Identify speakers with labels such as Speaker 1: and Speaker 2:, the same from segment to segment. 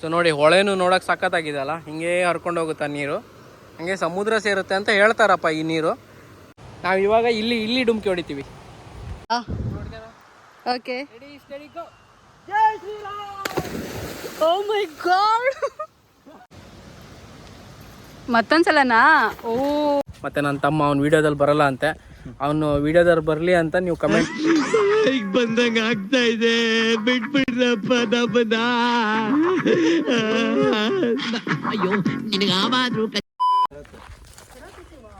Speaker 1: So ನೋಡಿ ಹೊಳೆನೂ ನೋಡೋಕೆ ಸಖತ್ತಾಗಿದೆಯಲ್ಲ? ಹಿಂಗೆ ಹರ್ಕೊಂಡು ಹೋಗುತ್ತೆ ನೀರು? ಹಂಗೆ ಸಮುದ್ರ ಸೇರುತ್ತೆ ಅಂತ ಹೇಳ್ತಾರಪ್ಪ ಈ ನೀರು. ನಾವು ಇವಾಗ ಇಲ್ಲಿ ಇಲ್ಲಿ ಡುಮ್ಕಿ ಹೊಡಿತೀವಿ.
Speaker 2: ಓಕೆ. ಓ ಮೈ ಗಾಡ್ ಮತ್ತೊಂದ್ಸಲನಾ? ಓ.
Speaker 1: ಮತ್ತೆ ನನ್ನ ತಮ್ಮ ಅವ್ನು ವಿಡಿಯೋದಲ್ಲಿ ಬರಲ್ಲ ಅಂತೆ. ಅವನು ವಿಡಿಯೋದಲ್ಲಿ ಬರಲಿ ಅಂತ ನೀವು ಕಮೆಂಟ್
Speaker 3: ಬಂದಂಗ ಆಗ್ತಾ ಇದೆ. ಬಿಟ್ಬಿಡ್ರಪ್ಪ ನಮ್ಮನ್ನ. ಅಯ್ಯೋ ನಿನಗಾವಾದ್ರೂ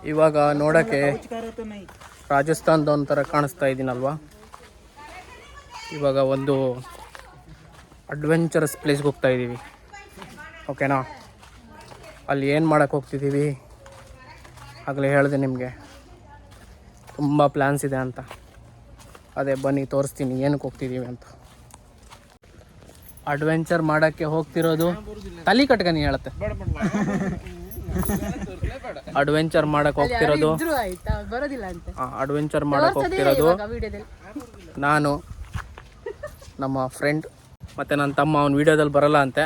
Speaker 1: ಇವಾಗ ನೋಡೋಕ್ಕೆ ರಾಜಸ್ಥಾನದ ಒಂಥರ ಕಾಣಿಸ್ತಾ ಇದ್ದೀನಲ್ವಾ ಇವಾಗ ಒಂದು ಅಡ್ವೆಂಚರಸ್ ಪ್ಲೇಸ್ಗೆ ಹೋಗ್ತಾ ಇದ್ದೀವಿ ಓಕೆನಾ ಅಲ್ಲಿ ಏನು ಮಾಡೋಕ್ಕೆ ಹೋಗ್ತಿದ್ದೀವಿ ಆಗಲೇ ಹೇಳಿದೆ ನಿಮಗೆ. ತುಂಬ ಪ್ಲ್ಯಾನ್ಸ್ ಇದೆ ಅಂತ. ಅದೇ ಬನ್ನಿ ತೋರಿಸ್ತೀನಿ ಏನಕ್ಕೆ ಹೋಗ್ತಿದ್ದೀವಿ ಅಂತ. ಅಡ್ವೆಂಚರ್ ಮಾಡೋಕ್ಕೆ ಹೋಗ್ತಿರೋದು ತಲೆ ಕಟ್ಕನಿ ಹೇಳುತ್ತೆ. ಅಡ್ವೆಂಚರ್ ಮಾಡಕ್ಕೆ ಹೋಗ್ತಿರೋದು ಅಡ್ವೆಂಚರ್ ಮಾಡಕ್ಕೆ ಹೋಗ್ತಿರೋದು ನಾನು ನಮ್ಮ ಫ್ರೆಂಡ್ ಮತ್ತು ನನ್ನ ತಮ್ಮ ಅವ್ನು ವಿಡಿಯೋದಲ್ಲಿ ಬರಲ್ಲ ಅಂತೆ.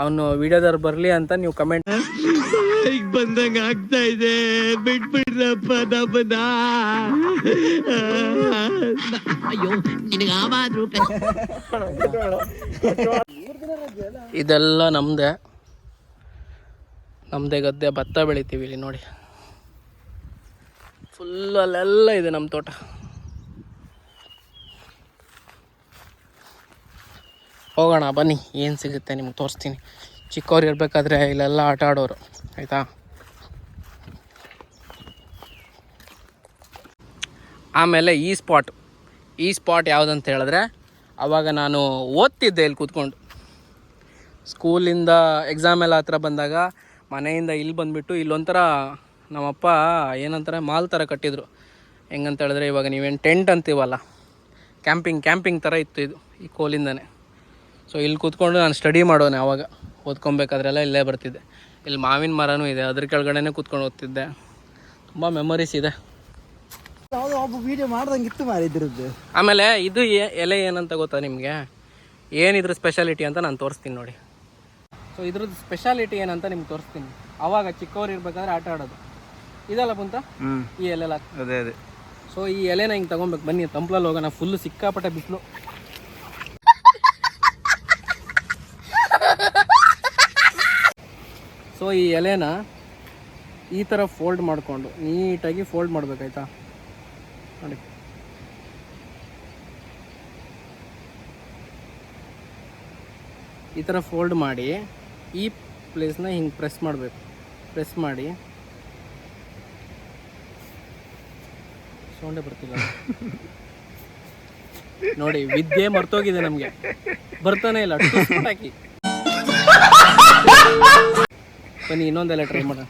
Speaker 1: ಅವನು ವಿಡಿಯೋದಲ್ಲಿ ಬರಲಿ ಅಂತ ನೀವು ಕಮೆಂಟ್
Speaker 3: ಬಂದಂಗ ಆಗ್ತಾ ಇದೆ. ಬಿಟ್ಬಿಡ್ರಪ್ಪ ಪದ ಅಯ್ಯೋ ನಿನಗಾವಾದ್ರೂ
Speaker 1: ಇದೆಲ್ಲ ನಮ್ದೆ. ನಮ್ಮದೇ ಗದ್ದೆ ಭತ್ತ ಬೆಳಿತೀವಿ ಇಲ್ಲಿ ನೋಡಿ. ಫುಲ್ ಅಲ್ಲೆಲ್ಲ ಇದೆ ನಮ್ಮ ತೋಟ. ಹೋಗೋಣ ಬನ್ನಿ. ಏನು ಸಿಗುತ್ತೆ ನಿಮ್ಗೆ ತೋರಿಸ್ತೀನಿ. ಚಿಕ್ಕವ್ರು ಇರಬೇಕಾದ್ರೆ ಇಲ್ಲೆಲ್ಲ ಆಟ ಆಡೋರು ಆಯಿತಾ? ಆಮೇಲೆ ಈ ಸ್ಪಾಟ್ ಈ ಸ್ಪಾಟ್ ಯಾವುದಂತ ಹೇಳಿದ್ರೆ ಆವಾಗ ನಾನು ಓದ್ತಿದ್ದೆ ಇಲ್ಲಿ ಕೂತ್ಕೊಂಡು. ಸ್ಕೂಲಿಂದ ಎಕ್ಸಾಮ್ ಎಲ್ಲ ಹತ್ರ ಬಂದಾಗ ಮನೆಯಿಂದ ಇಲ್ಲಿ ಬಂದುಬಿಟ್ಟು ಇಲ್ಲೊಂಥರ ನಮ್ಮಪ್ಪ ಏನಂತಾರೆ, ಮಾಲ್ ಥರ ಕಟ್ಟಿದ್ರು. ಹೆಂಗಂತ ಹೇಳಿದ್ರೆ ಇವಾಗ ನೀವೇನು ಟೆಂಟ್ ಅಂತೀವಲ್ಲ ಕ್ಯಾಂಪಿಂಗ್ ಕ್ಯಾಂಪಿಂಗ್ ಥರ ಇತ್ತು ಇದು, ಈ ಕೋಲಿಂದನೇ. ಸೊ ಇಲ್ಲಿ ಕೂತ್ಕೊಂಡು ನಾನು ಸ್ಟಡಿ ಮಾಡೋನೆ ಆವಾಗ ಓದ್ಕೊಬೇಕಾದ್ರೆಲ್ಲ ಇಲ್ಲೇ ಬರ್ತಿದ್ದೆ. ಇಲ್ಲಿ ಮಾವಿನ ಮರನೂ ಇದೆ, ಅದ್ರ ಕೆಳಗಡೆನೇ ಕೂತ್ಕೊಂಡು ಓದ್ತಿದ್ದೆ. ತುಂಬ ಮೆಮೊರೀಸ್ ಇದೆ.
Speaker 4: ಒಬ್ಬ ವಿಡಿಯೋ ಮಾಡ್ದಂಗೆ ಇತ್ತು ಮಾರಿ ಇದ್ರದ್ದು.
Speaker 1: ಆಮೇಲೆ ಇದು ಎಲೆ ಏನಂತ ಗೊತ್ತಾ ನಿಮಗೆ? ಏನಿದ್ರ ಸ್ಪೆಷಾಲಿಟಿ ಅಂತ ನಾನು ತೋರಿಸ್ತೀನಿ ನೋಡಿ. ಸೊ ಇದ್ರದ್ದು ಸ್ಪೆಷಾಲಿಟಿ ಏನಂತ ನಿಮ್ಗೆ ತೋರಿಸ್ತೀನಿ. ಅವಾಗ ಚಿಕ್ಕವ್ರು ಇರ್ಬೇಕಾದ್ರೆ ಆಟ ಆಡೋದು. ಇದಲ್ಲ ಬಂತ? ಈ ಎಲೆ
Speaker 4: ಅದೇ ಅದೇ.
Speaker 1: ಸೊ ಈ ಎಲೆನ ಹಿಂಗೆ ತಗೊಬೇಕು. ಬನ್ನಿ ತಂಪ್ಲಲ್ಲಿ ಹೋಗೋಣ. ಫುಲ್ ಸಿಕ್ಕಾಪಟ್ಟೆ ಬಿಸಿಲು. ಸೊ ಈ ಎಲೆನ ಈ ಥರ ಫೋಲ್ಡ್ ಮಾಡಿಕೊಂಡು ನೀಟಾಗಿ ಫೋಲ್ಡ್ ಮಾಡ್ಬೇಕಾಯ್ತಾ ನೋಡಿ. ಈ ಥರ ಫೋಲ್ಡ್ ಮಾಡಿ, ಈ ಪ್ಲೇಸ್ನ ಹಿಂಗೆ ಪ್ರೆಸ್ ಮಾಡಬೇಕು. ಪ್ರೆಸ್ ಮಾಡಿ. ಸೌಂಡೇ ಬರ್ತಿಲ್ಲ. ನೋಡಿ, ವಿದ್ಯೆ ಮರ್ತೋಗಿದೆ ನಮಗೆ. ಬರ್ತಾನೆ ಇಲ್ಲ. ಹಾಕಿ. ಬನ್ನಿ, ಇನ್ನೊಂದೆಲ್ಲ ಟ್ರೈ ಮಾಡೋಣ.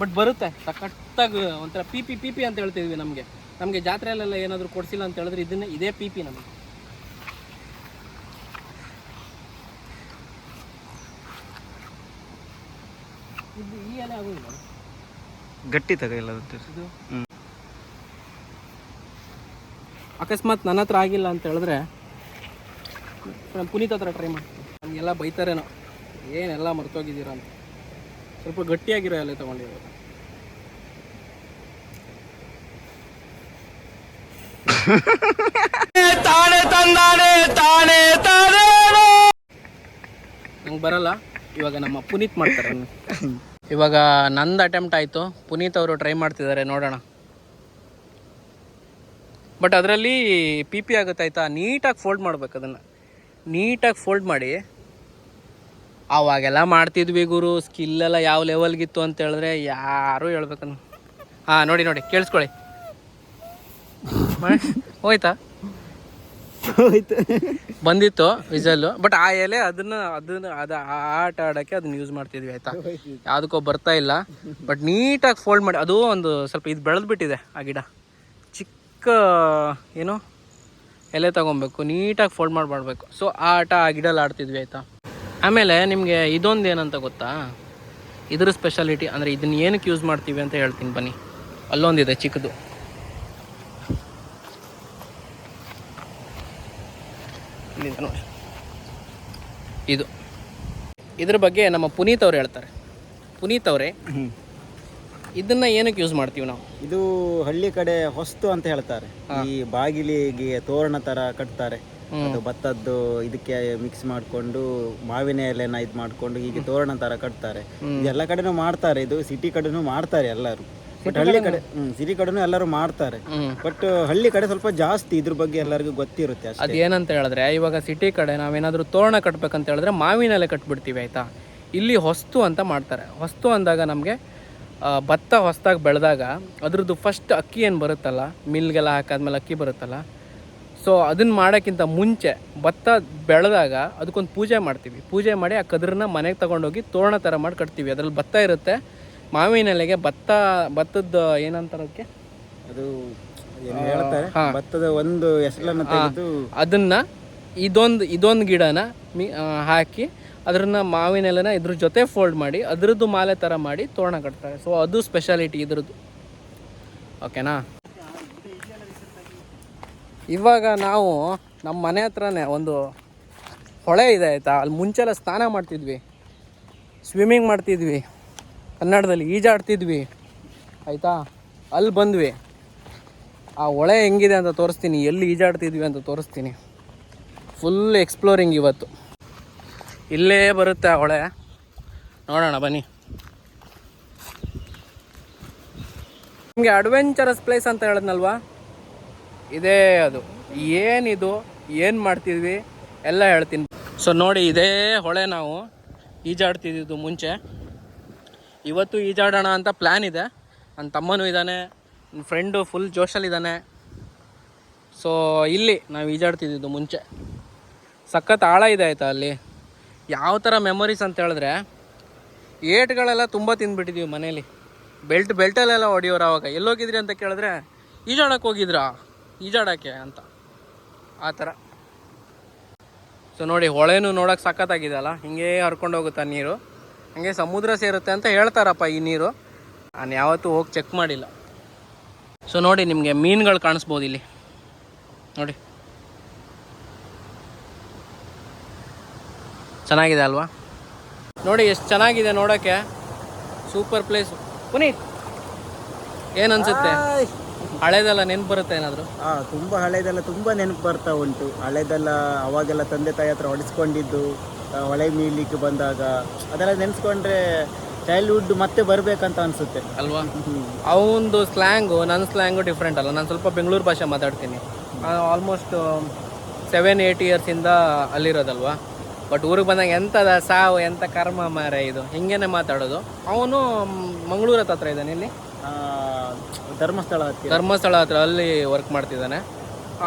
Speaker 1: ಬಟ್ ಬರುತ್ತೆ. ಸಖತ್ತಾಗಿ ಒಂಥರ ಪಿ ಪಿ ಪಿ ಪಿ ಅಂತ ಹೇಳ್ತಿದ್ವಿ ನಮಗೆ. ನಮಗೆ ಜಾತ್ರೆಯಲ್ಲೆಲ್ಲ ಏನಾದರೂ ಕೊಡಿಸಿಲ್ಲ ಅಂತ ಹೇಳಿದ್ರೆ ಇದನ್ನೇ ಇದೇ ಪಿ ಪಿ ನಮಗೆ. ಇದು ಈ ಎಲೆ ಆಗೋದಿಲ್ಲ?
Speaker 4: ಗಟ್ಟಿ ತಗ ಇಲ್ಲ
Speaker 1: ಇದು? ಅಕಸ್ಮಾತ್ ನನ್ನ ಹತ್ರ ಆಗಿಲ್ಲ ಅಂತ ಹೇಳಿದ್ರೆ ನಾನು ಪುನೀತ್ ಹತ್ರ ಟ್ರೈ ಮಾಡ್ತೀನಿ. ನಮಗೆಲ್ಲ ಬೈತಾರೇನೋ. ಏನೆಲ್ಲ ಮರ್ತೋಗಿದ್ದೀರಾ ಅಂತ. ಸ್ವಲ್ಪ ಗಟ್ಟಿಯಾಗಿರೋ ಎಲೆ ತೊಗೊಂಡಿರೋದು. ನಂಗೆ ಬರಲ್ಲ. ಇವಾಗ ನಮ್ಮ ಪುನೀತ್ ಮಾಡ್ತಾರೆ. ಇವಾಗ ನಂದು ಅಟೆಂಪ್ಟ್ ಆಯಿತು. ಪುನೀತ್ ಅವರು ಟ್ರೈ ಮಾಡ್ತಿದ್ದಾರೆ, ನೋಡೋಣ. ಬಟ್ ಅದರಲ್ಲಿ ಪಿ ಪಿ ಆಗುತ್ತೆ ಆಯ್ತಾ? ನೀಟಾಗಿ ಫೋಲ್ಡ್ ಮಾಡ್ಬೇಕು ಅದನ್ನು. ನೀಟಾಗಿ ಫೋಲ್ಡ್ ಮಾಡಿ. ಅವಾಗೆಲ್ಲ ಮಾಡ್ತಿದ್ವಿ ಗುರು. ಸ್ಕಿಲ್ ಎಲ್ಲ ಯಾವ ಲೆವೆಲ್ಗಿತ್ತು ಅಂತ ಹೇಳಿದ್ರೆ ಯಾರೂ ಹೇಳ್ಬೇಕನ್ನು. ಹಾಂ, ನೋಡಿ ನೋಡಿ, ಕೇಳಿಸ್ಕೊಳ್ಳಿ. ಹೋಯ್ತಾ?
Speaker 4: ಹೋಯ್ತು.
Speaker 1: ಬಂದಿತ್ತು ವಿಜಲ್ ಬಟ್ ಆ ಎಲೆ ಅದನ್ನ ಅದನ್ನ ಅದು ಆ ಆಟ ಆಡೋಕ್ಕೆ ಅದನ್ನ ಯೂಸ್ ಮಾಡ್ತಿದ್ವಿ ಆಯ್ತಾ? ಯಾವುದಕ್ಕೋ ಬರ್ತಾ ಇಲ್ಲ. ಬಟ್ ನೀಟಾಗಿ ಫೋಲ್ಡ್ ಮಾಡಿ ಅದು ಒಂದು ಸ್ವಲ್ಪ ಇದು ಬೆಳೆದ್ಬಿಟ್ಟಿದೆ ಆ ಗಿಡ. ಚಿಕ್ಕ ಏನು ಎಲೆ ತಗೊಬೇಕು. ನೀಟಾಗಿ ಫೋಲ್ಡ್ ಮಾಡಿ ಮಾಡಬೇಕು. ಸೊ ಆ ಆಟ ಆ ಗಿಡಲ್ಲಿ ಆಡ್ತಿದ್ವಿ ಆಯಿತಾ? ಆಮೇಲೆ ನಿಮಗೆ ಇದೊಂದು ಏನಂತ ಗೊತ್ತಾ? ಇದ್ರ ಸ್ಪೆಷಾಲಿಟಿ ಅಂದರೆ ಇದನ್ನ ಏನಕ್ಕೆ ಯೂಸ್ ಮಾಡ್ತೀವಿ ಅಂತ ಹೇಳ್ತೀನಿ ಬನ್ನಿ. ಅಲ್ಲೊಂದಿದೆ ಚಿಕ್ಕದು. ಇಲ್ಲಿಂದ ನೋಡಿ. ಇದು ಇದ್ರ ಬಗ್ಗೆ ನಮ್ಮ ಪುನೀತ್ ಅವ್ರು ಹೇಳ್ತಾರೆ. ಪುನೀತ್ ಅವರೇ ಇದನ್ನ ಏನಕ್ಕೆ ಯೂಸ್ ಮಾಡ್ತೀವಿ ನಾವು?
Speaker 4: ಇದು ಹಳ್ಳಿ ಕಡೆ ಹೊಸ್ತು ಅಂತ ಹೇಳ್ತಾರೆ. ಈ ಬಾಗಿಲಿಗೆ ತೋರಣ ತರ ಕಟ್ತಾರೆ. ಅದು ಭತ್ತದ್ದು ಇದಕ್ಕೆ ಮಿಕ್ಸ್ ಮಾಡ್ಕೊಂಡು ಮಾವಿನ ಎಲೆನ ಇದು ಮಾಡ್ಕೊಂಡು ಹೀಗೆ ತೋರಣ ತರ ಕಟ್ತಾರೆ. ಎಲ್ಲ ಕಡೆನೂ ಮಾಡ್ತಾರೆ. ಇದು ಸಿಟಿ ಕಡೆನೂ ಮಾಡ್ತಾರೆ ಎಲ್ಲರೂ. ಬಟ್ ಹಳ್ಳಿ ಕಡೆ ಹ್ಮ್ ಸಿಟಿ ಕಡೆನೂ ಎಲ್ಲರೂ ಮಾಡ್ತಾರೆ. ಬಟ್ ಹಳ್ಳಿ ಕಡೆ ಸ್ವಲ್ಪ ಜಾಸ್ತಿ ಇದ್ರ ಬಗ್ಗೆ ಎಲ್ಲರಿಗೂ ಗೊತ್ತಿರುತ್ತೆ ಅಷ್ಟೇ.
Speaker 1: ಅದು ಏನಂತ ಹೇಳಿದ್ರೆ ಇವಾಗ ಸಿಟಿ ಕಡೆ ನಾವೇನಾದರೂ ತೋರಣ ಕಟ್ಬೇಕಂತ ಹೇಳಿದ್ರೆ ಮಾವಿನ ಎಲೆ ಕಟ್ಬಿಡ್ತೀವಿ ಆಯಿತಾ? ಇಲ್ಲಿ ಹೊಸ್ತು ಅಂತ ಮಾಡ್ತಾರೆ. ಹೊಸ್ತು ಅಂದಾಗ ನಮಗೆ ಭತ್ತ ಹೊಸ್ದಾಗಿ ಬೆಳೆದಾಗ ಅದ್ರದ್ದು ಫಸ್ಟ್ ಅಕ್ಕಿ ಏನು ಬರುತ್ತಲ್ಲ ಮಿಲ್ಗೆಲ್ಲ ಹಾಕಾದ್ಮೇಲೆ ಅಕ್ಕಿ ಬರುತ್ತಲ್ಲ ಸೊ ಅದನ್ನ ಮಾಡೋಕ್ಕಿಂತ ಮುಂಚೆ ಭತ್ತ ಬೆಳೆದಾಗ ಅದಕ್ಕೊಂದು ಪೂಜೆ ಮಾಡ್ತೀವಿ. ಪೂಜೆ ಮಾಡಿ ಆ ಕದ್ರನ್ನ ಮನೆಗೆ ತಗೊಂಡೋಗಿ ತೋರಣ ಥರ ಮಾಡಿ ಕಟ್ತೀವಿ. ಅದರಲ್ಲಿ ಭತ್ತ ಇರುತ್ತೆ ಮಾವಿನ ಎಲೆಗೆ ಭತ್ತ ಭತ್ತದ ಏನಂತಾರಕ್ಕೆ
Speaker 4: ಅದು ಏನು ಹೇಳ್ತಾರೆ? ಭತ್ತದ ಒಂದು ಹೆಸರನ್ನ ತೆಗೆದು
Speaker 1: ಅದನ್ನ ಇದೊಂದು ಇದೊಂದು ಗಿಡನ ಮಿ ಹಾಕಿ ಅದ್ರನ್ನ ಮಾವಿನ ಎಲೆನ ಇದ್ರ ಜೊತೆ ಫೋಲ್ಡ್ ಮಾಡಿ ಅದ್ರದ್ದು ಮಾಲೆ ಥರ ಮಾಡಿ ತೋರಣ ಕಟ್ತಾರೆ. ಸೊ ಅದು ಸ್ಪೆಷಾಲಿಟಿ ಇದ್ರದ್ದು. ಓಕೆನಾ ಇವಾಗ ನಾವು ನಮ್ಮ ಮನೆ ಹತ್ರನೇ ಒಂದು ಹೊಳೆ ಇದೆ ಆಯಿತಾ? ಅಲ್ಲಿ ಮುಂಚೆಲ್ಲ ಸ್ನಾನ ಮಾಡ್ತಿದ್ವಿ. ಸ್ವಿಮ್ಮಿಂಗ್ ಮಾಡ್ತಿದ್ವಿ. ಕನ್ನಡದಲ್ಲಿ ಈಜಾಡ್ತಿದ್ವಿ. ಆಯಿತಾ? ಅಲ್ಲಿ ಬಂದ್ವಿ. ಆ ಹೊಳೆ ಹೆಂಗಿದೆ ಅಂತ ತೋರಿಸ್ತೀನಿ. ಎಲ್ಲಿ ಈಜಾಡ್ತಿದ್ವಿ ಅಂತ ತೋರಿಸ್ತೀನಿ. ಫುಲ್ ಎಕ್ಸ್ಪ್ಲೋರಿಂಗ್ ಇವತ್ತು. ಇಲ್ಲೇ ಬರುತ್ತೆ ಆ ಹೊಳೆ. ನೋಡೋಣ, ಬನ್ನಿ. ನಿಮಗೆ ಅಡ್ವೆಂಚರಸ್ ಪ್ಲೇಸ್ ಅಂತ ಹೇಳಿದ್ನಲ್ವಾ? ಇದೇ ಅದು. ಏನಿದು, ಏನು ಮಾಡ್ತಿದ್ವಿ, ಎಲ್ಲ ಹೇಳ್ತೀನಿ. ಸೊ ನೋಡಿ, ಇದೇ ಹೊಳೆ ನಾವು ಈಜಾಡ್ತಿದ್ದು ಮುಂಚೆ. ಇವತ್ತು ಈಜಾಡೋಣ ಅಂತ ಪ್ಲ್ಯಾನ್ ಇದೆ. ನನ್ನ ತಮ್ಮನೂ ಇದ್ದಾನೆ ನನ್ನ ಫ್ರೆಂಡು ಫುಲ್ ಜೋಶಲ್ಲಿದ್ದಾನೆ ಸೊ ಇಲ್ಲಿ ನಾವು ಈಜಾಡ್ತಿದ್ದಿದ್ದು ಮುಂಚೆ. ಸಖತ್ ಆಳ ಇದೆ ಆಯಿತಾ ಅಲ್ಲಿ. ಯಾವ ಥರ ಮೆಮೊರೀಸ್ ಅಂತ ಹೇಳಿದ್ರೆ, ಏಟ್ಗಳೆಲ್ಲ ತುಂಬ ತಿಂದ್ಬಿಟ್ಟಿದ್ದೀವಿ ಮನೇಲಿ. ಬೆಲ್ಟ್, ಬೆಲ್ಟಲ್ಲೆಲ್ಲ ಹೊಡಿಯೋರು ಆವಾಗ ಎಲ್ಲೋಗಿದ್ರಿ ಅಂತ ಕೇಳಿದ್ರೆ, ಈಜಾಡೋಕೆ ಹೋಗಿದ್ರಾ? ಈಜಾಡೋಕ್ಕೆ ಅಂತ. ಆ ಥರ ಸೊ ನೋಡಿ, ಹೊಳೆನೂ ನೋಡೋಕೆ ಸಖತ್ತಾಗಿದೆ ಅಲ್ಲ? ಹಿಂಗೇ ಹರ್ಕೊಂಡು ಹೋಗುತ್ತಾ ನೀರು. ಹಂಗೆ ಸಮುದ್ರ ಸೇರುತ್ತೆ ಅಂತ ಹೇಳ್ತಾರಪ್ಪ ಈ ನೀರು. ನಾನು ಯಾವತ್ತೂ ಹೋಗಿ ಚೆಕ್ ಮಾಡಿಲ್ಲ. ಸೊ ನೋಡಿ ನಿಮಗೆ ಮೀನುಗಳು ಕಾಣಿಸ್ಬೋದು ಇಲ್ಲಿ. ನೋಡಿ. ಚೆನ್ನಾಗಿದೆ ಅಲ್ವಾ? ನೋಡಿ ಎಷ್ಟು ಚೆನ್ನಾಗಿದೆ ನೋಡೋಕ್ಕೆ. Super place Puneeth! ಏನನ್ಸುತ್ತೆ ಅನ್ಸುತ್ತೆ? ಹಳೇದೆಲ್ಲ ನೆನಪು ಬರುತ್ತೆ ಏನಾದರೂ?
Speaker 4: ಹಾಂ ತುಂಬ ಹಳೇದೆಲ್ಲ ತುಂಬ ನೆನಪು ಬರ್ತಾ ಉಂಟು. ಹಳೇದೆಲ್ಲ ಅವಾಗೆಲ್ಲ ತಂದೆ ತಾಯಿ ಹತ್ರ ಹೊಡಿಸ್ಕೊಂಡಿದ್ದು. ಹೊಳೆ ಮೀಲಿಕ್ಕೆ ಬಂದಾಗ ಅದೆಲ್ಲ ನೆನೆಸ್ಕೊಂಡ್ರೆ ಚೈಲ್ಡ್ಹುಡ್ ಮತ್ತೆ ಬರಬೇಕಂತ ಅನ್ಸುತ್ತೆ.
Speaker 1: ಅಲ್ವಾ? ಅವನದು ಸ್ಲ್ಯಾಂಗು ನನ್ನ ಸ್ಲ್ಯಾಂಗು ಡಿಫ್ರೆಂಟ್ ಅಲ್ಲ. ನಾನು ಸ್ವಲ್ಪ ಬೆಂಗಳೂರು ಭಾಷೆ ಮಾತಾಡ್ತೀನಿ. ಆಲ್ಮೋಸ್ಟ್ ಸೆವೆನ್ ಏಯ್ಟ್ ಇಯರ್ಸಿಂದ ಅಲ್ಲಿರೋದಲ್ವಾ? ಬಟ್ ಊರಿಗೆ ಬಂದಾಗ ಎಂಥದ ಸಾವು ಎಂಥ ಕರ್ಮ ಮಾರ ಇದು? ಹಿಂಗೇನೆ ಮಾತಾಡೋದು. ಅವನು ಮಂಗಳೂರ ಹತ್ರ ಇದ್ದಾನೆ ಇಲ್ಲಿ?
Speaker 4: ಧರ್ಮಸ್ಥಳ
Speaker 1: ಧರ್ಮಸ್ಥಳ ಹತ್ರ ಅಲ್ಲಿ ವರ್ಕ್ ಮಾಡ್ತಿದ್ದಾನೆ.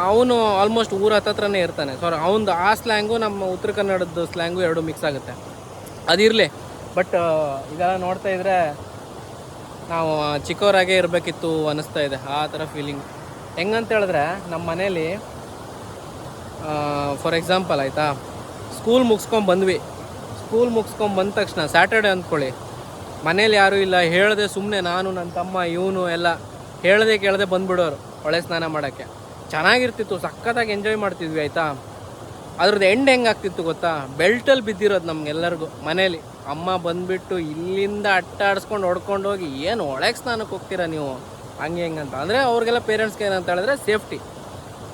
Speaker 1: ಅವನು ಆಲ್ಮೋಸ್ಟ್ ಊರ ಹತ್ರನೇ ಇರ್ತಾನೆ. ಸೊ ಅವನದು ಆ ಸ್ಲ್ಯಾಂಗು ನಮ್ಮ ಉತ್ತರ ಕನ್ನಡದ ಸ್ಲ್ಯಾಂಗು ಎರಡು ಮಿಕ್ಸ್ ಆಗುತ್ತೆ. ಅದಿರಲಿ ಬಟ್ ಇದೆಲ್ಲ ನೋಡ್ತಾ ಇದ್ರೆ ನಾವು ಚಿಕ್ಕವರಾಗೇ ಇರಬೇಕಿತ್ತು ಅನ್ನಿಸ್ತಾ ಇದೆ. ಆ ಥರ ಫೀಲಿಂಗ್ ಹೆಂಗಂತ ಹೇಳಿದ್ರೆ ನಮ್ಮ ಮನೇಲಿ ಫಾರ್ ಎಕ್ಸಾಂಪಲ್ ಆಯಿತಾ ಸ್ಕೂಲ್ ಮುಗಿಸ್ಕೊಂಡು ಬಂದ್ವಿ. ಸ್ಕೂಲ್ ಮುಗಿಸ್ಕೊಂಡು ಬಂದ ತಕ್ಷಣ ಸ್ಯಾಟರ್ಡೆ ಅಂದ್ಕೊಳ್ಳಿ. ಮನೇಲಿ ಯಾರೂ ಇಲ್ಲ, ಹೇಳ್ದೆ ಸುಮ್ಮನೆ ನಾನು ನನ್ನ ತಮ್ಮ, ಇವನು ಎಲ್ಲ, ಹೇಳದೆ ಕೇಳದೆ ಬಂದ್ಬಿಡೋರು, ಹೊಳೆ ಸ್ನಾನ ಮಾಡೋಕ್ಕೆ. ಚೆನ್ನಾಗಿರ್ತಿತ್ತು, ಸಖತ್ತಾಗಿ ಎಂಜಾಯ್ ಮಾಡ್ತಿದ್ವಿ, ಆಯಿತಾ? ಅದ್ರದ್ದು ಎಂಡ್ ಹೆಂಗಾಗ್ತಿತ್ತು ಗೊತ್ತಾ? ಬೆಲ್ಟಲ್ಲಿ ಬಿದ್ದಿರೋದು ನಮಗೆಲ್ಲರಿಗೂ, ಮನೇಲಿ. ಅಮ್ಮ ಬಂದುಬಿಟ್ಟು ಇಲ್ಲಿಂದ ಅಟ್ಟಾಡಿಸ್ಕೊಂಡು ಹೊಡ್ಕೊಂಡು ಹೋಗಿ ಏನು ಒಳಗೆ ಸ್ನಾನಕ್ಕೆ ಹೋಗ್ತೀರಾ ನೀವು? ಹಂಗೆ ಹೆಂಗೆ ಅಂತ. ಅಂದರೆ ಅವ್ರಿಗೆಲ್ಲ ಪೇರೆಂಟ್ಸ್ಗೆ ಏನಂತ ಹೇಳಿದ್ರೆ ಸೇಫ್ಟಿ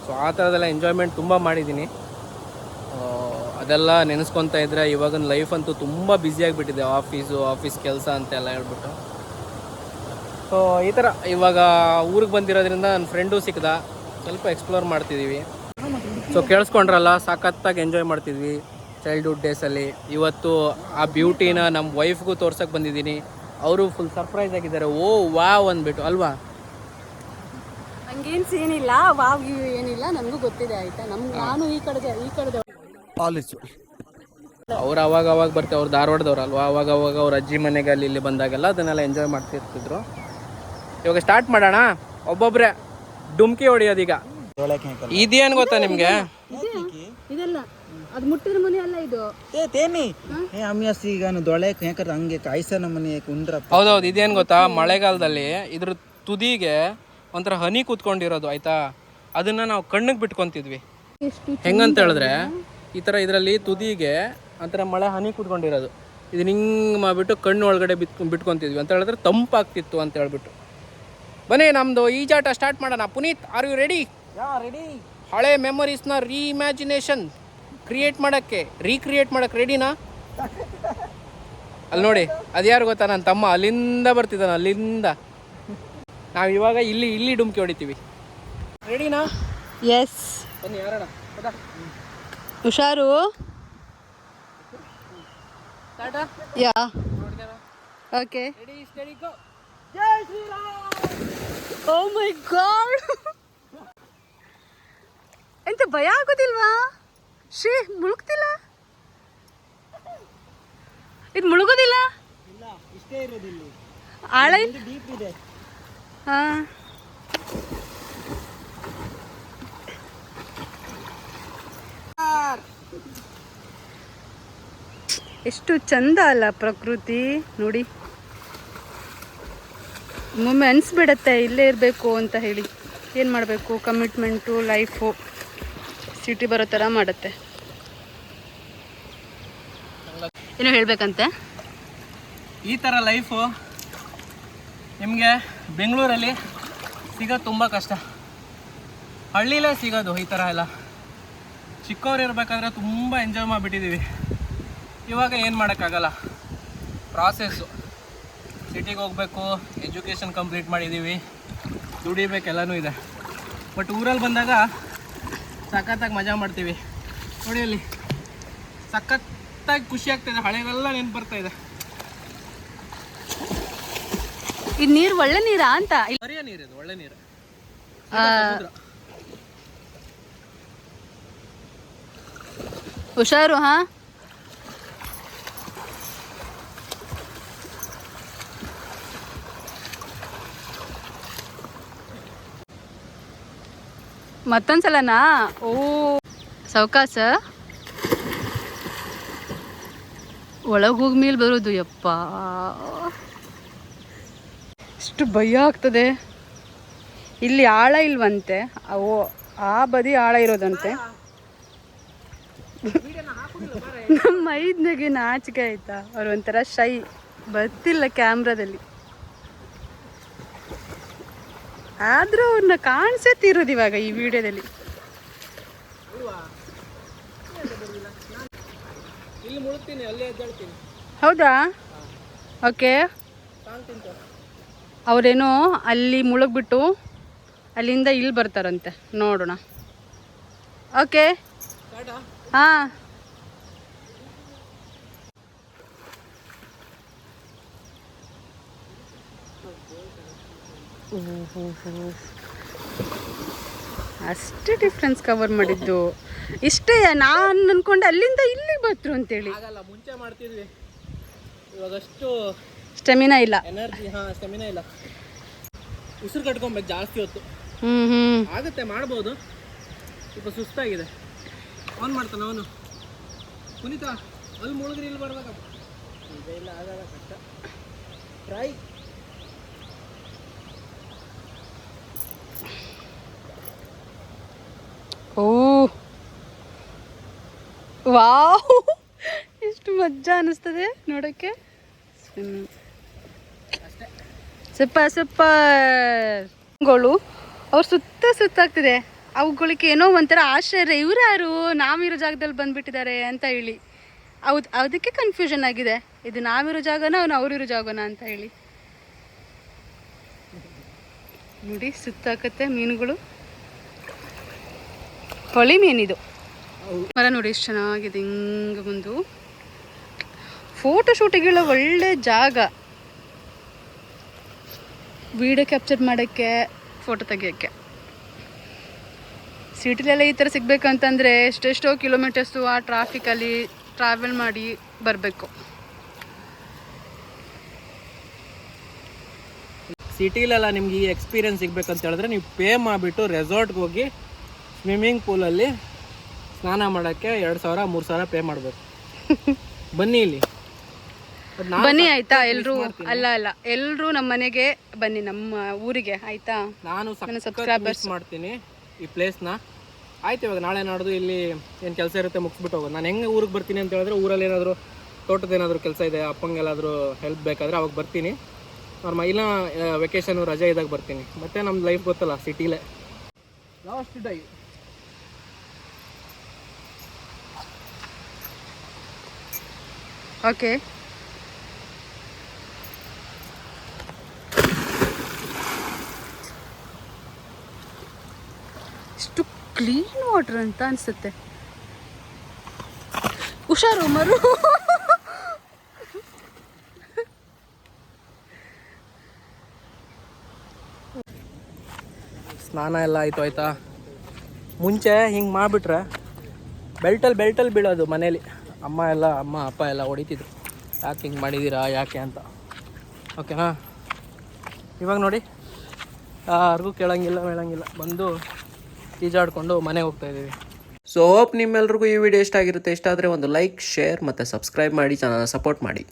Speaker 1: ಸೊ ಆ ಥರದೆಲ್ಲ ಎಂಜಾಯ್ಮೆಂಟ್ ತುಂಬ ಮಾಡಿದ್ದೀನಿ. ಅದೆಲ್ಲ ನೆನೆಸ್ಕೊತಾ ಇದ್ದರೆ ಇವಾಗಿನ ಲೈಫ್ ಅಂತೂ ತುಂಬ ಬ್ಯುಸಿಯಾಗಿಬಿಟ್ಟಿದೆ ಆಫೀಸು ಆಫೀಸ್ ಕೆಲಸ ಅಂತೆಲ್ಲ ಹೇಳ್ಬಿಟ್ಟು. ಸೊ ಈ ಥರ ಇವಾಗ ಊರಿಗೆ ಬಂದಿರೋದ್ರಿಂದ ನನ್ನ ಫ್ರೆಂಡು ಸಿಕ್ಕದ ಸ್ವಲ್ಪ ಎಕ್ಸ್ಪ್ಲೋರ್ ಮಾಡ್ತಿದ್ದೀವಿ ಸೊ ಕೇಳಿಸ್ಕೊಂಡ್ರಲ್ಲ ಸಖತ್ತಾಗಿ ಎಂಜಾಯ್ ಮಾಡ್ತಿದ್ವಿ ಚೈಲ್ಡ್ಹುಡ್ ಡೇಸಲ್ಲಿ ಇವತ್ತು ಆ ಬ್ಯೂಟಿನ ನಮ್ಮ ವೈಫ್ಗೂ ತೋರ್ಸಕ್ಕೆ ಬಂದಿದ್ದೀನಿ. ಅವರು ಫುಲ್ ಸರ್ಪ್ರೈಸ್ ಆಗಿದ್ದಾರೆ. ಓ ವಾವ್ ಅಂದ್ಬಿಟ್ಟು ಅಲ್ವಾ?
Speaker 2: ಹಂಗೇನು ಸೀನ್ ಇಲ್ಲ. ವಾವ್ ಗಿವ್ ಏನಿಲ್ಲ ನನಗೂ ಗೊತ್ತಿದೆ ಆಯ್ತಾ? ನಮ್ ನಾನು ಈ ಕಡೆ ಈ ಕಡೆ
Speaker 1: ಅವ್ರು ಅವಾಗ ಅವಾಗ ಬರ್ತಾರೆ. ಅವ್ರು ಧಾರವಾಡದವ್ರು ಅಲ್ವಾ? ಅವಾಗ ಅವಾಗ ಅವ್ರ ಅಜ್ಜಿ ಮನೆಗೆ ಅಲ್ಲಿ ಇಲ್ಲಿ ಬಂದಾಗೆಲ್ಲ ಅದನ್ನೆಲ್ಲ ಎಂಜಾಯ್ ಮಾಡ್ತಿರ್ತಿದ್ರು. ಇವಾಗ ಸ್ಟಾರ್ಟ್ ಮಾಡೋಣ? ಒಬ್ಬೊಬ್ರೆ. ಡುಮ್ಕಿ ಹೊಡಿಯೋದೀಗ ಇದೇನ್ ಗೊತ್ತಾ ನಿಮಗೆ?
Speaker 2: ಇದೆಲ್ಲ. ಅದು ಮುಟ್ಟಿದ ಮನೆ ಅಲ್ಲ ಇದು.
Speaker 4: ಏ ತೇಮಿ ಏ ಅಮ್ಯಾಸಿ ಈಗ ದೊಳೆ ಯಾಕಂದ್ರೆ ಹಂಗೆ ಕಾಯ್ಸನ ಮನೆ ಕುಂಡ್ರಪ್ಪ.
Speaker 1: ಹೌದೌದು ಇದೇನು ಗೊತ್ತಾ? ಮಳೆಗಾಲದಲ್ಲಿ ಇದ್ರ ತುದಿಗೆ ಒಂಥರ ಹನಿ ಕೂತ್ಕೊಂಡಿರೋದು ಆಯ್ತಾ? ಅದನ್ನ ನಾವು ಕಣ್ಣಿಗೆ ಬಿಟ್ಕೊಂತಿದ್ವಿ. ಹೆಂಗಂತ ಹೇಳಿದ್ರೆ ಈ ಥರ ಇದರಲ್ಲಿ ತುದಿಗೆ ಒಂಥರ ಮಳೆ ಹನಿ ಕೂತ್ಕೊಂಡಿರೋದು. ಇದನ್ನ ಹಿಂಗೆ ಮಾಡಿಬಿಟ್ಟು ಕಣ್ಣು ಒಳಗಡೆ ಬಿತ್ ಬಿಟ್ಕೊತಿದ್ವಿ. ಅಂತ ಹೇಳಿದ್ರೆ ತಂಪಾಗ್ತಿತ್ತು ಅಂತ ಹೇಳ್ಬಿಟ್ಟು. ಬನ್ನಿ ನಮ್ಮದು ಈಜಾಟ ಸ್ಟಾರ್ಟ್ ಮಾಡೋಣ. Puneeth are you ready
Speaker 4: ready
Speaker 1: ಹಳೆ ಮೆಮೊರೀಸ್ನ ರೀಇಮ್ಯಾಜಿನೇಷನ್ ಕ್ರಿಯೇಟ್ ಮಾಡೋಕ್ಕೆ ರೀಕ್ರಿಯೇಟ್ ಮಾಡೋಕ್ಕೆ ರೆಡಿನಾ ಅಲ್ಲಿ ನೋಡಿ ಅದ್ಯಾರು ಗೊತ್ತಾ? ನನ್ನ ತಮ್ಮ ಅಲ್ಲಿಂದ ಬರ್ತಿದ್ದಾನೆ ಅಲ್ಲಿಂದ. ನಾವು ಇವಾಗ ಇಲ್ಲಿ ಇಲ್ಲಿ ಡುಮ್ಕಿ ಹೊಡಿತೀವಿ. ರೆಡಿನಾ
Speaker 2: ಎಸ್
Speaker 1: ಬನ್ನಿ ಯಾರಣ
Speaker 2: ಹುಷಾರು? Yeah. Okay
Speaker 1: ready steady go
Speaker 2: oh my god ಎಂತ ಭಯ ಆಗೋದಿಲ್ವಾ? ಶ್ರೀ, ಮುಳುಗ್ತಿಲ್ಲ? ಇದು ಮುಳುಗೋದಿಲ್ಲ?
Speaker 4: ಇಲ್ಲ
Speaker 2: ಹಾ. ಎಷ್ಟು ಚಂದ ಅಲ್ಲ ಪ್ರಕೃತಿ. ನೋಡಿ. ಒಮ್ಮೊಮ್ಮೆ ಅನಿಸ್ಬಿಡತ್ತೆ, ಇಲ್ಲೇ ಇರಬೇಕು ಅಂತ ಹೇಳಿ. ಏನು ಮಾಡಬೇಕು? ಕಮಿಟ್ಮೆಂಟು ಲೈಫು ಸಿಟಿ ಬರೋ ಥರ ಮಾಡುತ್ತೆ. ಏನು ಹೇಳಬೇಕಂತೆ?
Speaker 1: ಈ ಥರ ಲೈಫು ನಿಮಗೆ ಬೆಂಗಳೂರಲ್ಲಿ ಸಿಗೋದು ತುಂಬ ಕಷ್ಟ. ಹಳ್ಳಿಲೇ ಸಿಗೋದು ಈ ಥರ ಎಲ್ಲ. ಚಿಕ್ಕವ್ರು ಇರಬೇಕಾದ್ರೆ ತುಂಬ ಎಂಜಾಯ್ ಮಾಡಿಬಿಟ್ಟಿದ್ದೀವಿ ಇವಾಗ ಏನು ಮಾಡೋಕ್ಕಾಗಲ್ಲ? ಪ್ರಾಸೆಸ್ಸು ಸಿಟಿಗೆ ಹೋಗಬೇಕು ಎಜುಕೇಷನ್ ಕಂಪ್ಲೀಟ್ ಮಾಡಿದ್ದೀವಿ ದುಡಿಬೇಕೆಲ್ಲನೂ ಇದೆ. ಬಟ್ ಊರಲ್ಲಿ ಬಂದಾಗ ಸಖತ್ತಾಗಿ ಮಜಾ ಮಾಡ್ತೀವಿ. ನೋಡಿ ಅಲ್ಲಿ ಸಖತ್ತಾಗಿ ಖುಷಿ ಆಗ್ತಾಯಿದೆ ಹಳೆವೆಲ್ಲ ನೆನ್ಪು ಬರ್ತಾ ಇದೆ.
Speaker 2: ಇದು ನೀರು ಒಳ್ಳೆ ನೀರಾ ಅಂತ?
Speaker 1: ಬರಿಯ ನೀರು ಇದು ಒಳ್ಳೆ ನೀರು.
Speaker 2: ಹುಷಾರು ಹಾ? ಮತ್ತೊಂದ್ಸಲನಾ? ಓ. ಸೌಕಾಸ? ಒಳಗೆ ಹೋಗಿ ಮೇಲೆ ಬರೋದು, ಯಪ್ಪ. ಎಷ್ಟು ಭಯ ಆಗ್ತದೆ. ಇಲ್ಲಿ ಆಳ ಇಲ್ವಂತೆ. ಓ ಆ ಬದಿ ಆಳ ಇರೋದಂತೆ. ನಮ್ಮ ಆಚಿಕೆ ನಾಚಿಕೆ ಆಯ್ತಾ? ಅವ್ರು ಒಂಥರ ಶೈ. ಬರ್ತಿಲ್ಲ ಕ್ಯಾಮ್ರಾದಲ್ಲಿ. ಆದ್ರೂ ಅವ್ರನ್ನ ಕಾಣಿಸೇ ಇರೋದು ಇವಾಗ ಈ ವಿಡಿಯೋದಲ್ಲಿ. ಹೌದಾ? ಓಕೆ. ಅವರೇನೋ ಅಲ್ಲಿ ಮುಳುಗ್ಬಿಟ್ಟು ಅಲ್ಲಿಂದ ಇಲ್ಲಿ ಬರ್ತಾರಂತೆ. ನೋಡೋಣ. ಓಕೆ.
Speaker 1: ಟಾಟಾ
Speaker 2: ಹಾಂ ಅಷ್ಟೇ ಡಿಫ್ರೆನ್ಸ್ ಕವರ್ ಮಾಡಿದ್ದು. ಇಷ್ಟೇ ನಾನು ಅನ್ಕೊಂಡೆ ಅಲ್ಲಿಂದ ಇಲ್ಲಿಗೆ ಬತ್ರು ಅಂತೇಳಿ.
Speaker 1: ಮುಂಚೆ ಮಾಡ್ತಿದ್ವಿ. ಇವಾಗಷ್ಟು
Speaker 2: ಸ್ಟೆಮಿನಾ ಇಲ್ಲ.
Speaker 1: ಎನರ್ಜಿ ಹಾಂ ಸ್ಟೆಮಿನಾ ಇಲ್ಲ. ಉಸಿರು ಕಟ್ಕೊಬೇಕು ಜಾಸ್ತಿ ಹೊತ್ತು.
Speaker 2: ಹ್ಞೂ ಹ್ಞೂ
Speaker 1: ಆಗುತ್ತೆ ಮಾಡ್ಬೋದು. ಸ್ವಲ್ಪ ಸುಸ್ತಾಗಿದೆ. ಆನ್ ಮಾಡ್ತಾನೆ ಅವನು. ಪುನೀತಾ ಅಲ್ಲಿ ಮುಳುಗ್ರಿ ಇಲ್ಲಿ ಬರ್ಬೇಕಪ್ಪ. ಇಲ್ಲ ಆಗಲ್ಲ ಕಷ್ಟ. Try
Speaker 2: oh wow. ಎಷ್ಟು ಮಜಾ ಅನಿಸ್ತದೆ ನೋಡೋಕ್ಕೆ. ಸೂಪರ್ ಸೂಪರ್ಗಳು ಅವ್ರು ಸುತ್ತ ಸುತ್ತಾಗ್ತಿದೆ ಅವುಗಳಿಗೆ ಏನೋ ಒಂಥರ ಆಶ್ಚರ್ಯ ಇವ್ರು ಯಾರು? ನಾವಿರೋ ಜಾಗದಲ್ಲಿ ಬಂದ್ಬಿಟ್ಟಿದ್ದಾರೆ ಅಂತ ಹೇಳಿ. ಹೌದು, ಅದಕ್ಕೆ ಕನ್ಫ್ಯೂಷನ್ ಆಗಿದೆ. ಇದು ನಾವಿರೋ ಜಾಗನ, ಅವ್ನು ಅವರಿರೋ ಜಾಗನ ಅಂತ ಹೇಳಿ. ನೋಡಿ, ಸುತ್ತಾಕತ್ತೆ ಮೀನುಗಳು. ಹೊಳಿ ಮೀನಿದು. ಮರ ನೋಡಿ ಎಷ್ಟು ಚೆನ್ನಾಗಿದೆ ಹಿಂಗೆ ಬಂದು. ಫೋಟೋ ಶೂಟಿಗೆಲ್ಲ ಒಳ್ಳೆ ಜಾಗ. ವಿಡಿಯೋ ಕ್ಯಾಪ್ಚರ್ ಮಾಡೋಕ್ಕೆ ಫೋಟೋ ತೆಗಿಯೋಕ್ಕೆ. ಸಿಟಿಲೆಲ್ಲ ಈ ಥರ ಸಿಗಬೇಕಂತಂದರೆ ಎಷ್ಟೆಷ್ಟೋ ಕಿಲೋಮೀಟರ್ಸು ಆ ಟ್ರಾಫಿಕಲ್ಲಿ ಟ್ರಾವೆಲ್ ಮಾಡಿ ಬರಬೇಕು.
Speaker 1: ಸಿಟಿಲೆಲ್ಲ ನಿಮ್ಗೆ ಈ ಎಕ್ಸ್ಪೀರಿಯನ್ಸ್ ಸಿಗ್ಬೇಕಂತ ಹೇಳಿದ್ರೆ ನೀವು ಪೇ ಮಾಡಿಬಿಟ್ಟು ರೆಸಾರ್ಟ್ಗೆ ಹೋಗಿ ಸ್ವಿಮ್ಮಿಂಗ್ ಪೂಲಲ್ಲಿ ಸ್ನಾನ ಮಾಡೋಕ್ಕೆ ಎರಡು ಸಾವಿರ ಮೂರು ಸಾವಿರ ಪೇ ಮಾಡಬೇಕು. ಬನ್ನಿ ಇಲ್ಲಿ.
Speaker 2: ಬನ್ನಿ ಆಯ್ತಾ ಎಲ್ಲರೂ ಅಲ್ಲ ಅಲ್ಲ. ಎಲ್ಲರೂ ನಮ್ಮ ಮನೆಗೆ ಬನ್ನಿ ನಮ್ಮ ಊರಿಗೆ ಆಯ್ತಾ?
Speaker 1: ನಾನು
Speaker 2: ಸಬ್ಸ್ಕ್ರೈಬರ್ಸ್.
Speaker 1: ಮಾಡ್ತೀನಿ ಈ ಪ್ಲೇಸ್ನ ಆಯ್ತು ಇವಾಗ ನಾಳೆ ನಾಡ್ದು ಇಲ್ಲಿ ಏನು ಕೆಲಸ ಇರುತ್ತೆ ಮುಗಿಸ್ಬಿಟ್ಟು ಹೋಗೋದು. ನಾನು ಹೆಂಗೆ ಊರಿಗೆ ಬರ್ತೀನಿ ಅಂತ ಹೇಳಿದ್ರೆ ಊರಲ್ಲಿ ಏನಾದರೂ ತೋಟದ ಏನಾದರೂ ಕೆಲಸ ಇದೆ ಅಪ್ಪಂಗೆಲ್ಲಾದರೂ ಹೆಲ್ಪ್ ಬೇಕಾದರೆ ಅವಾಗ ಬರ್ತೀನಿ. ಅವ್ರ ಮೈಲ ವೆಕೇಶನು ರಜೆ ಇದ್ದಾಗ ಬರ್ತೀನಿ. ಮತ್ತೆ ನಮ್ಮ ಲೈಫ್ ಗೊತ್ತಲ್ಲ ಸಿಟಿಲೇ ಲಾಸ್ಟ್ ಡೈ
Speaker 2: ಓಕೆ. ಇಷ್ಟು ಕ್ಲೀನ್ ವಾಟರ್ ಅಂತ ಅನಿಸುತ್ತೆ. ಹುಷಾರು, ಮರು.
Speaker 1: ಸ್ನಾನ ಎಲ್ಲ ಆಯಿತು, ಆಯಿತಾ? ಮುಂಚೆ ಹಿಂಗೆ ಮಾಡಿಬಿಟ್ರೆ ಬೆಲ್ಟಲ್ಲಿ ಬೆಲ್ಟಲ್ಲಿ ಬೀಳೋದು ಮನೇಲಿ. ಅಮ್ಮ ಎಲ್ಲ, ಅಮ್ಮ, ಅಪ್ಪ ಎಲ್ಲ ಹೊಡಿತಿದ್ರು. ಯಾಕೆ ಹಿಂಗೆ ಮಾಡಿದ್ದೀರಾ ಯಾಕೆ ಅಂತ. ಓಕೆನಾ ಇವಾಗ ನೋಡಿ. ಯಾರಿಗೂ ಕೇಳಂಗಿಲ್ಲ, ಹೇಳಂಗಿಲ್ಲ. ಬಂದು ಈಜಾಡಿಕೊಂಡು ಮನೆಗೆ ಹೋಗ್ತಾ ಇದ್ದೀವಿ.
Speaker 5: ಸೊ ಹೋಪ್ ನಿಮ್ಮೆಲ್ರಿಗೂ ಈ ವಿಡಿಯೋ ಇಷ್ಟ ಆಗಿರುತ್ತೆ. ಇಷ್ಟ ಆದರೆ ಒಂದು ಲೈಕ್ ಶೇರ್ ಮತ್ತು ಸಬ್ಸ್ಕ್ರೈಬ್ ಮಾಡಿ ಚಾನಲ್ನ ಸಪೋರ್ಟ್ ಮಾಡಿ.